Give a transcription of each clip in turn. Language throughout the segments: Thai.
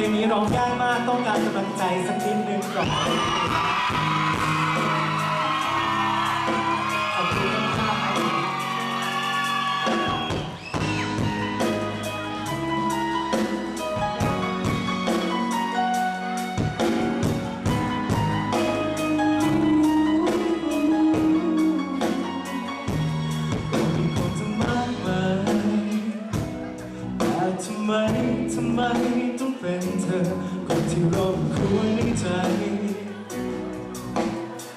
เพลงนี้ร้องยากมากต้องการกำลังใจสักนิดนึงก่อน ที่ร่มควรในใจ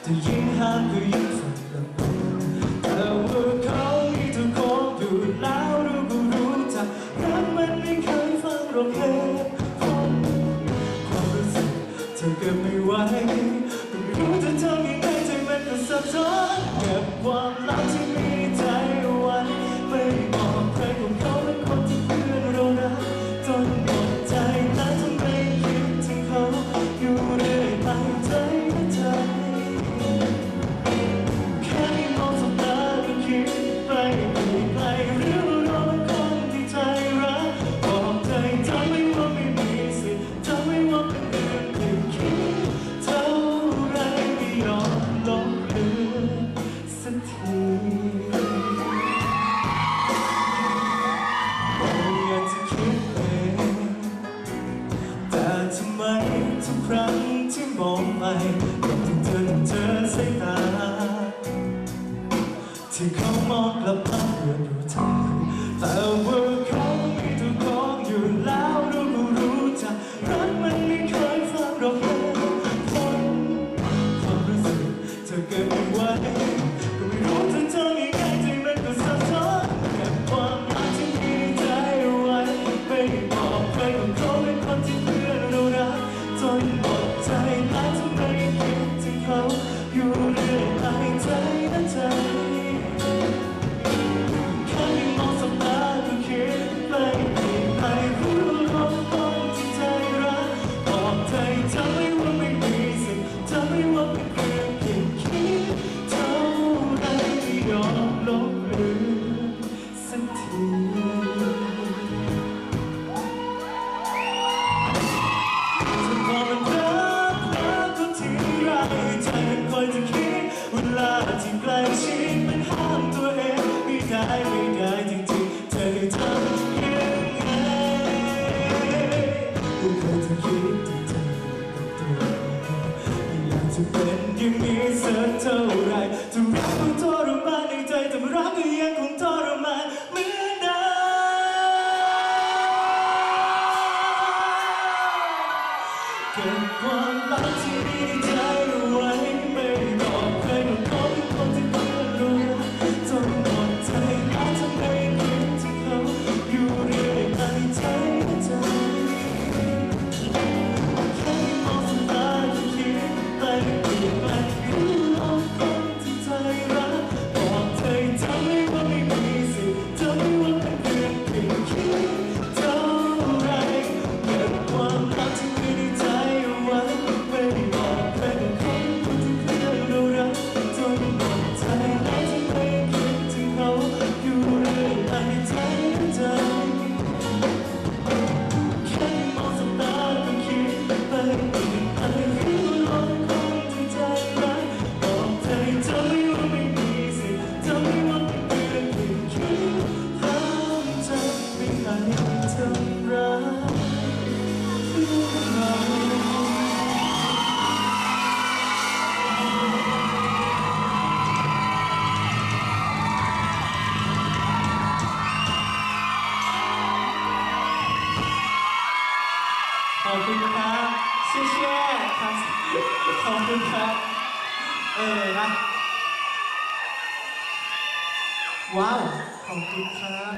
แต่ยิ่งห่างก็ยิ่งฝันแต่ว่าเขาที่ทุกคนยู่แล้วรู้ก็รู้จักรักมันไม่เคยฟังหรอกเหตุผความรู้สึกเธอเก็บไม่ไหวไม่รู้จะทำยังไงใจมันก็สับสนเก็บความลับที่มี รั้งที่มองไปก็ถึงเธอเจอสายตา ที่เขามองกลับมาเพื่อดูเธอแต่ว่า ที่ใกล้ชิดมันห้ามตัวเองไม่ได้ไม่ได้จริงๆเธอจะทำยังไงไม่เคยจะคิดถึงเธอกับตัวไม่อยากจะเป็นอย่างนี้สักเท่าไรจะรักคงทรมานในใจแต่รักก็ยังคงทรมานเหมือนเดิมเก็บความรักที่มีในใจเอาไว้ คุณครับเชี่ยเชี่ยครับขอบคุณครับ เออนะว้าว ขอบคุณครับ